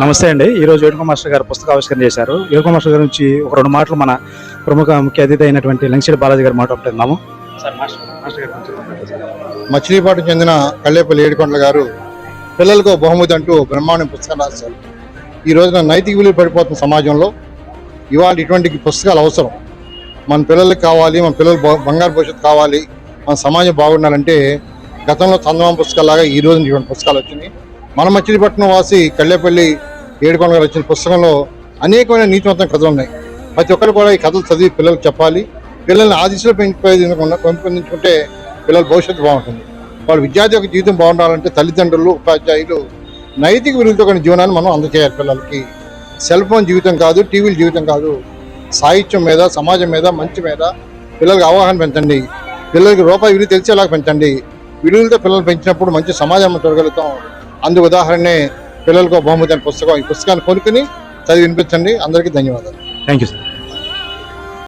నమస్తే అండి. ఈ రోజు వేణుగో మాస్టర్ గారు పుస్తక ఆవిష్కరణ చేశారు. వేణుగో మాస్టర్ గారి నుంచి ఒక రెండు మాటలు మన ప్రముఖ ముఖ్య అతిథి అయినటువంటి లంకిశెట్టి బాలాజీ గారు మాట్లాడుతున్నాము. మచిలీపాటు చెందిన కళ్ళేపల్లి ఏడుకొండల గారు పిల్లలకు బహుమతి అంటూ బ్రహ్మాండం పుస్తకం రాశారు. ఈ రోజున నైతిక విలువ పడిపోతున్న సమాజంలో ఇవాళ ఇటువంటి పుస్తకాలు అవసరం. మన పిల్లలకి కావాలి మన పిల్లలు బ- బంగారు భవిష్యత్తు కావాలి మన సమాజం బాగుండాలంటే గతంలో చందమామ పుస్తకాలాగా ఈ రోజున ఇటువంటి పుస్తకాలు వచ్చినాయి. మన మచిలీపట్నం వాసి కళ్ళేపల్లి ఏడుకొండ గారు వచ్చిన పుస్తకంలో అనేకమైన నీతివంతమైన కథలు ఉన్నాయి. ప్రతి ఒక్కరు కూడా ఈ కథలు చదివి పిల్లలకు చెప్పాలి. పిల్లల్ని ఆ దిశలో పెంచుకోకుండా పెంపొందించుకుంటే పిల్లల భవిష్యత్తు బాగుంటుంది. వాళ్ళ విద్యార్థి యొక్క జీవితం బాగుండాలంటే తల్లిదండ్రులు ఉపాధ్యాయులు నైతిక విలువలతో కొన్ని జీవనాన్ని మనం అందజేయాలి పిల్లలకి. సెల్ ఫోన్ జీవితం కాదు టీవీల జీవితం కాదు. సాహిత్యం మీద సమాజం మీద మంచి మీద పిల్లలకి అవగాహన పెంచండి. పిల్లలకి రూపాయి విలువ తెలిసేలాగా పెంచండి. విలువలతో పిల్లలు పెంచినప్పుడు మంచి సమాజం చూడగలుగుతాం. అందుకు ఉదాహరణే పిల్లలకు బహుమతి అనే పుస్తకం ఈ పుస్తకాన్ని కొనుక్కుని చదివి వినిపించండి. అందరికీ ధన్యవాదాలు. Thank you sir